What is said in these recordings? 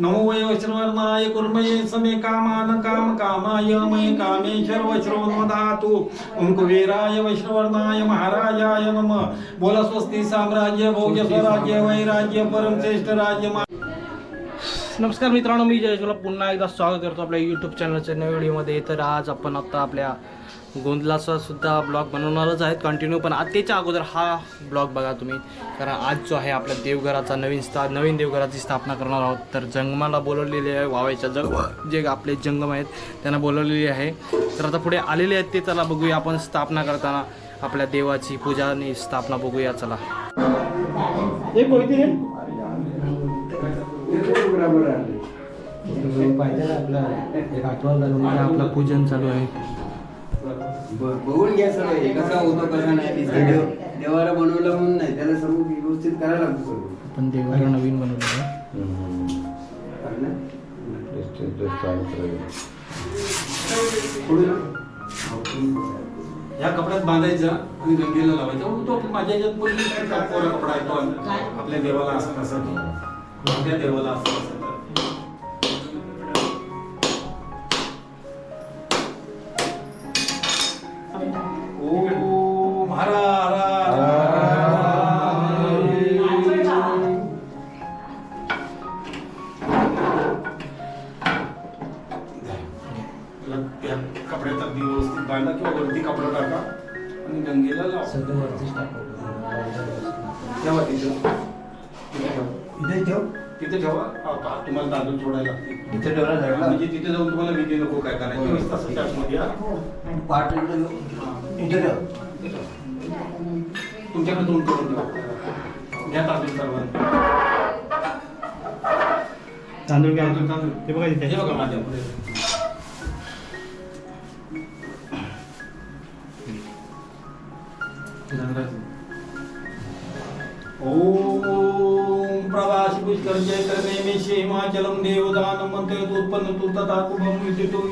नमोवयश्रवर्णाय कुर्मये समे कामान काम कामाय मये कामेश्वर वैश्रवन्वधातु ओम कुबेराय वैश्रवर्णाय महाराजाय नम। बोला स्वस्ती साम्राज्य भोग्य स्वराज्य वैराज्य परम श्रेष्ठ राज्य नमस्कार मित्रांनो मी जयशला पुन्हा एकदा स्वागत करतो आपल्या यूट्यूब चॅनलच्या नव्या व्हिडिओमध्ये तर आज आपण आता आपल्या गोंधलाचा सुद्धा ब्लॉग बनवणारच आहेत कंटिन्यू पण त्याच्या अगोदर हा ब्लॉग बघा तुम्ही. कारण आज जो आहे आपल्या देवघराचा नवीन स्था नवीन देवघराची स्थापना करणार आहोत. तर जंगमाला बोलवलेले आहे वावायच्या जंग जे आपले जंगम आहेत त्यांना बोलवलेली आहे. तर आता पुढे आलेले आहेत ते चला बघूया आपण स्थापना करताना आपल्या देवाची पूजा आणि स्थापना बघूया चला. आपलं पूजन चालू आहे. बघून घ्या सर हे कसा होतो कसा नाही देवाला बनवलं म्हणून नाही त्याला सर्व व्यवस्थित करायला लागतं. सर्व आपण देवाला नवीन बनवलं आहे आहे. ना? पुढे ना. या कपड्यात बांधायचं आणि गंगेला लावायचं. तो माझ्या याच्यात मुलगी काय कपडा आहे तो. आपल्या देवाला असं कसं आपल्या देवाला असं कसं हरा अगदी व्यवस्थित बांधा किंवा वरती कपडा टाका आणि गंगेला लावा. ठेवा तिथं. तिथे ठेवा. तिथे ठेवा. तुम्हाला तांदूळ सोडायला इथे ठेवला झाडला म्हणजे तिथे जाऊन तुम्हाला विधी नको काय करायचं. चोवीस तासाच्या आतमध्ये या. पाठ इथे तिथे ठेवा. तुमच्याकडे दोन करून ठेवा. घ्या तांदूळ सर्वांना. तांदूळ घ्या. तांदूळ तांदूळ. ते बघा इथे. हे बघा माझ्या पुढे. ओम प्रवासी हिमाचलम कुभम विदितो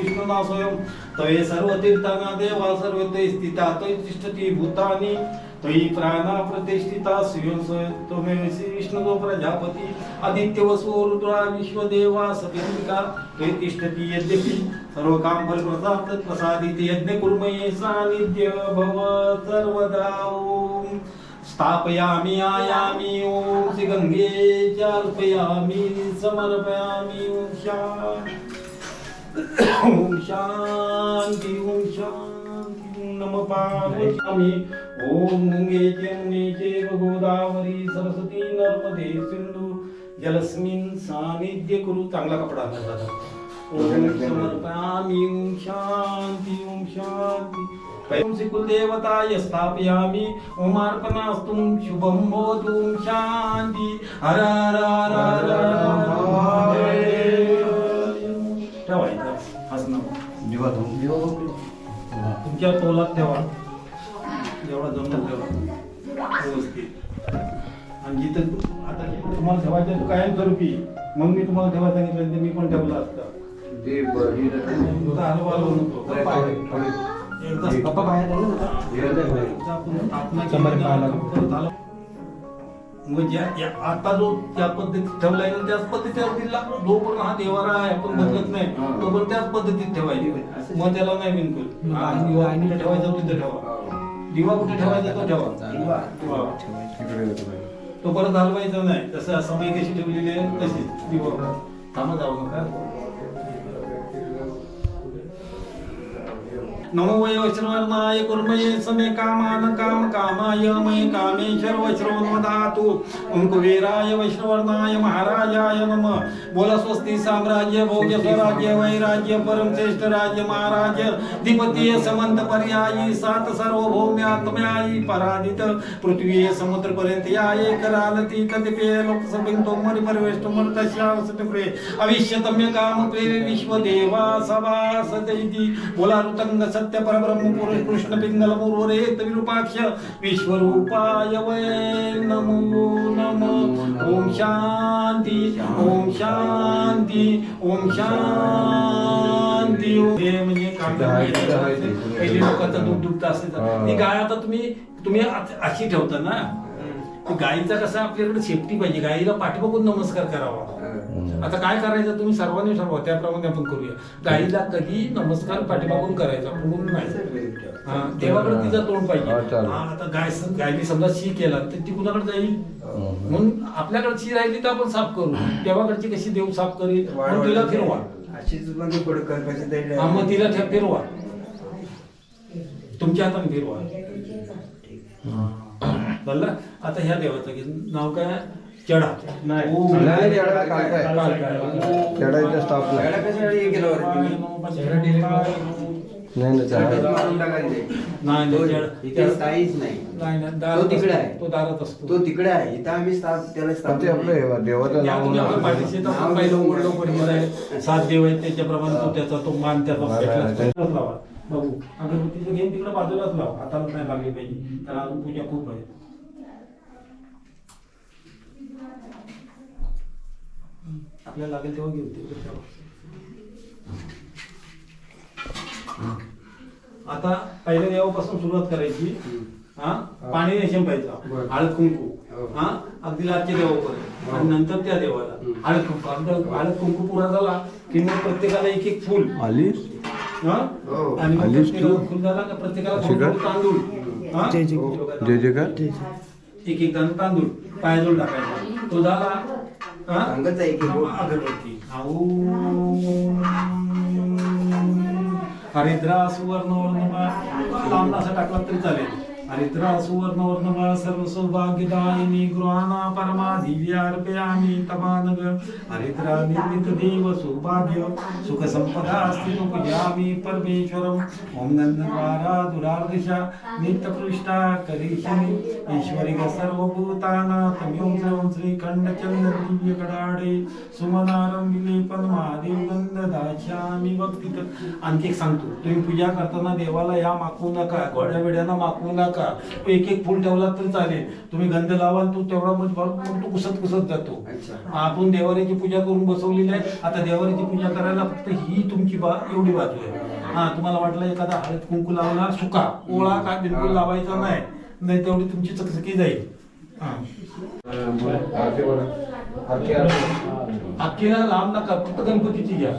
तवे सर्व तीर्थाना देवा सर्व ते स्थिता तै तिष्ठती भूतानि. तै प्राणा प्रतिष्ठिता स्वयं स्वयं श्री विष्णु प्रजापती। आदित्य वसु रुद्रा विश्वदेवा सतिका ते तिष्ठती यद्यपि सर्व काम फल प्रसाद प्रसादित यज्ञ कुर्मये सानिध्य भव सर्वदा ओम स्थापयामि आयामि ॐ श्री गंगे चार्पयामि समर्पयामि ॐ शान्ति ॐ शान्ति। ॐ पार्वती ओम गंगे जमुने गोदावरी सरस्वती नर्मदे सिंधू जलस्मिन सानिध्य कुरु चांगला कपडा दादा ओम कुलदेवताय स्थापयामि ओमार्पणास्तु शुभं भवतु शान्ति हर हर हर हर हसणं तुमच्या तोलात ठेवा. जेवढा जमलं ठेवा. व्यवस्थित. आणि जिथं आता तुम्हाला ठेवायचं कायमस्वरूपी. मग मी तुम्हाला ठेवायला सांगितलं ते मी पण ठेवलं असतं. ते हलवा हलवू नको. एकदा पप्पा बाहेर आले ना? हे नाही या- आता जो त्या पद्धतीत ठेवलाय ना त्याच पद्धतीत दिला जोपर्यंत हा देवारा आहे आपण बदलत नाही. तोपर्यंत त्याच पद्धतीत ठेवायची. मग त्याला नाही बिनकुल हा, दिवा कुठे ठेवायचा तिथे ठेवा. दिवा कुठे ठेवायचा तो ठेवा. दिवा. तो परत हलवायचा नाही. तसं समय कशी ठेवलेली आहे तशीच दिवा थांबा जाऊ नका. नमो वै कुर्मये समे कामान काम कामाय मयि कामेश्वर वैश्रवन्वधातु ओम कुबेराय वैश्रवर्णाय महाराजाय नम। बोला स्वस्ती साम्राज्य भोग्य स्वराज्य वैराज्य परम श्रेष्ठ राज्य महाराज। द्विपतीय समंत पर्यायी सात सर्वभौम्यात्म्यायी परादित पृथ्वी समुद्र पर्यंत या एक रालती कतिपय लोकसभेन तोमरी परिवेष्ट मर्तश्यावसते अविष्यतम्य काम प्रेरे विश्वदेवा सभा सदैती बोला ऋतंग सत्य परब्रह्म पुरुष कृष्ण पिंगल मुर्वरेत विरूपाक्ष विश्वरूपाय वै नमो नमो। ओम शांती ओम शांती ओम शांती। हे म्हणजे पहिले लोकांचं दुभत असायचं ती गाय आता तुम्ही तुम्ही अशी ठेवता ना? ते गाईचा कसा आपल्याकडे सेफ्टी पाहिजे. गाईला पाठीमागून नमस्कार करावा. आता काय करायचं? तुम्ही सर्वांनी ठरवा. त्याप्रमाणे आपण करूया. गाईला कधी नमस्कार पाठीमागून करायचा? पुढून नाही. हा, देवाकडे तिचं तोंड पाहिजे. आता गाय गायने समजा शी केला तर ती कुणाकडे जाईल? म्हणून आपल्याकडे शी राहिली तर आपण साफ करू. देवाकडची कशी देव साफ करेल? तिला फिरवा. हा, मग तिला फिरवा. तुमच्या हाताने फिरवा. झालं आता ह्या देवाचं घे नाव काय? चढा. नाही. ओम. नाही, नाही तिकडे. आहे. तो दारात असतो. तो तिकडे आहे. इथं आम्ही त्याला आपलं हे देवाचं नाव सात देव आहेत त्याच्याप्रमाणे तो त्याचा तो मान त्याचा बाबू अगरबत्तीचं घेऊन तिकडे बाजूलाच लावा. हाताला नाही लागली पाहिजे. कारण अजून पूजा खूप आहे. आपल्याला लागेल तेव्हा घेऊ ठेवा. आता पहिल्या देवापासून सुरुवात करायची हा पाणी शिंपायचं बरं. हळद कुंकू हो. हा अगदी लाटच्या देवापर्यंत आणि नंतर त्या देवाला हं. हळद कुंकू अगदी हळद कुंकू पुरा झाला की मग प्रत्येकाला एक एक फुल हा? हो. आणि तू? फुल झाला का प्रत्येकाला तांदूळ हा? जय जय. जय जयकार एक एक दाणा तांदूळ पायाजवळ टाकायचा तो झाला हा? सांगत आहे की. अगरबत्ती. हरिद्रा सुवर्ण वर्ण लांब असा टाकला तरी चालेल हरिद्रा सुवर्ण वर्ण सर्व सौभाग्यदायिनी गृहाना परमा दिव्यार्पयामी तमानग हरिद्रा निर्मित देव सौभाग्य सुख संपदा अस्ति पूजामी परमेश्वरम। ओम नंदद्वारा दुरार्दिशा नित्यपृष्ठा करिष्यमि ईश्वरी सर्वभूताना तम्यों सर्वं श्रीखंड चंद्र दिव्य कडाडे सुमनारं विलेपन महादेव गंध दास्यामी भक्तीत आणखी एक सांगतो तुम्ही पूजा करताना देवाला या मागवू नका घोड्या वेड्याना मागवू नका। एक एक फुल ठेवला तरी चालेल. तुम्ही गंध लावाल तो तेवढा भरपूर तो कुसत कुसत जातो. आपण देवाऱ्याची पूजा करून बसवलेली आहे. आता देवाऱ्याची पूजा करायला फक्त ही तुमची बा एवढी बाजू आहे. हा तुम्हाला वाटलं एखादा हळद कुंकू लावला सुका ओळा काय बिलकुल लावायचा नाही. नाही तेवढी तुमची चकचकी जाईल. हा. अख्खीला लांब नका फक्त गणपतीची घ्या.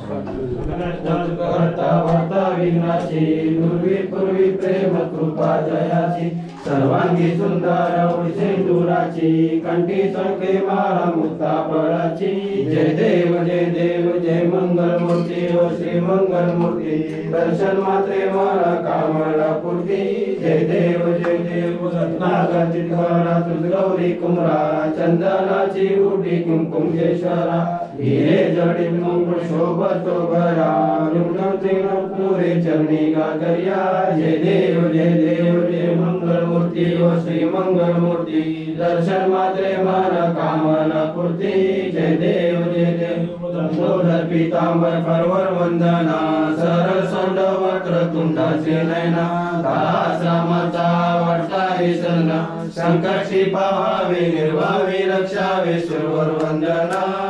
विघ्नाची पूर्वी पूर्वी प्रेम कृपा जयाची सर्वांगी सुंदर ओळसे दुराची कंठी चणके माळा मुक्ता फळाची. जय देव जय देव जय मंगल मूर्ती ओ श्री मंगल मूर्ती दर्शन मात्रे मला कामला पूर्ती. जय देव जय देव रत्नागती करा गौरी कुमरा चंदनाची उडी कुमकुम केशरा. हिरे जडी मंगळ शोभतो भरा रुग्ण त्रिगुण पुरे चरणी गागर्या जय देव जय देव जय मंगलमूर्ती व श्री मंगलमूर्ती दर्शन मात्रे मन कामना पूर्ती जय देव जय देव लंबोदर पितांबर परवर वंदना सरळ सोंड वक्र तुंडाचे नयना दासामाचा वाटता विसरना संकटी पाहावे निर्वावे रक्षावे सुरवर वंदना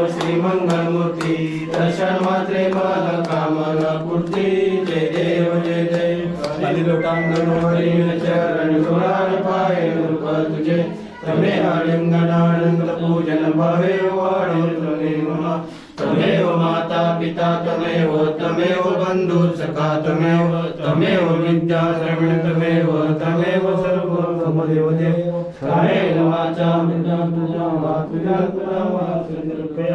मूर्ती व श्री मंगल मूर्ती दर्शन मात्रे मन कामना पूर्ती जय देव जय देव। चरण पाय रूप तुझे। तमे आलिंगनानंद पूजन भवे वाणी तुमे तमेव माता पिता तमेव तमेव बंधु सखा तमेव तमेव विद्या श्रवण तमेव तमेव सर्व। समदेव देव। कायेन वाचा मृता तुझा तुझा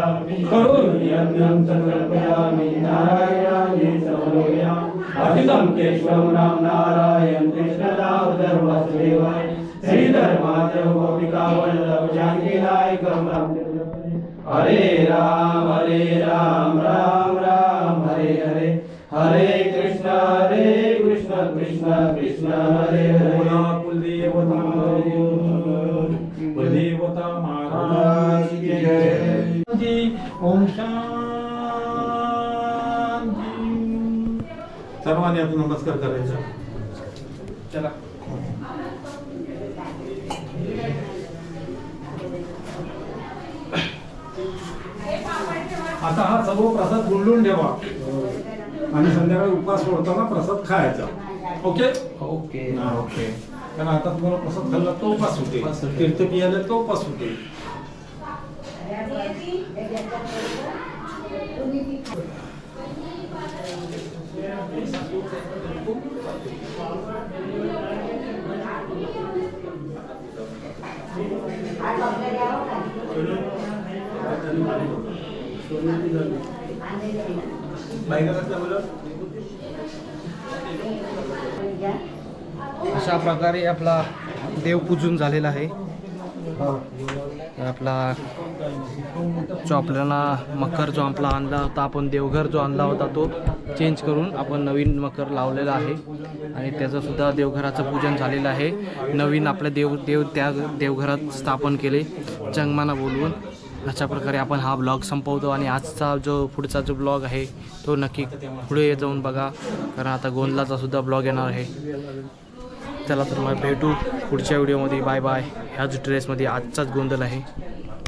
तुझा वा संकल्पयामि करोमि नारायणाय समर्पयामि अखिलं केशवं राम नारायण कृष्णदामोदर वासुदेवाय श्रीधर माधव गोपिका वल्लभ जानकी नायकं राम हरे राम हरे राम राम राम हरे हरे हरे कृष्ण हरे कृष्ण कृष्ण कृष्ण हरे बोला हरे सर्वांनी आता नमस्कार करायचा. चला. आता हा सर्व प्रसाद गुंडून ठेवा. आणि संध्याकाळी उपवास सोडताना प्रसाद खायचा. ओके? ओके. ओके. कारण आता तुम्हाला प्रसाद खाल्ला तो पास होते. तीर्थ पियाला तो पास होते. अशा प्रकारे आपला देव पूजून झालेला आहे. आपला जो आपल्याला मकर जो आपला आणला होता आपण देवघर जो आणला होता तो चेंज करून आपण नवीन मकर लावलेला आहे. आणि त्याचंसुद्धा देवघराचं पूजन झालेलं आहे. नवीन आपल्या देव देव त्या देवघरात स्थापन केले. चंगमाना बोलवून अशा प्रकारे आपण हा ब्लॉग संपवतो. आणि आजचा जो पुढचा जो ब्लॉग आहे तो नक्की पुढे जाऊन बघा. कारण आता गोंदलाचा सुद्धा ब्लॉग येणार आहे. चला तर मग भेटू पुढच्या व्हिडिओमध्ये बाय बाय ह्याच ड्रेसमध्ये आजचाच गोंधळ आहे.